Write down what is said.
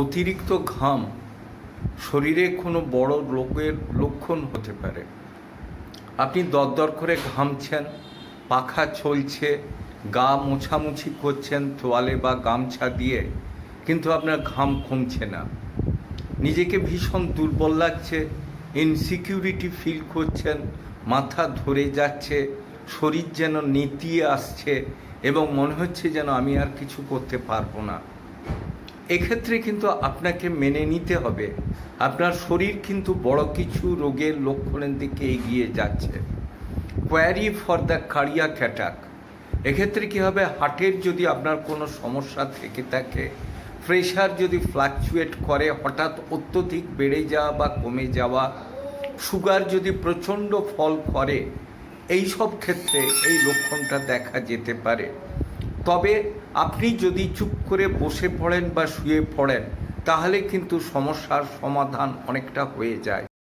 অতিরিক্ত ঘাম শরীরে কোনো বড় রোগের লক্ষণ হতে পারে। আপনি দরদর করে ঘামছেন, পাখা চলছে, গা মোছামুছি করছেন তোয়ালে বা গামছা দিয়ে, কিন্তু আপনার ঘাম কমছে না। নিজেকে ভীষণ দুর্বল লাগছে ইনসিকিউরিটি ফিল করছেন, মাথা ধরে যাচ্ছে, শরীর যেন নেতিয়ে আসছে এবং মনে হচ্ছে যেন আমি আর কিছু করতে পারব না। এক্ষেত্রে কিন্তু আপনাকে মেনে নিতে হবে। আপনার শরীর কিন্তু বড় কিছু রোগের লক্ষণের দিকে এগিয়ে যাচ্ছে। কোয়ারি ফর দ্য কারিয়া অ্যাটাক এক্ষেত্রে কী হবে? হার্টের যদি আপনার কোনো সমস্যা থেকে থাকে প্রেশার যদি ফ্লাকচুয়েট করে, হঠাৎ অত্যধিক বেড়ে যাওয়া বা কমে যাওয়া সুগার যদি প্রচণ্ড ফল করে এই সব ক্ষেত্রে এই লক্ষণটা দেখা যেতে পারে। তবে আপনি যদি চুপ করে বসে পড়েন বা শুয়ে পড়েন, তাহলে কিন্তু সমস্যার সমাধান অনেকটা হয়ে যায়।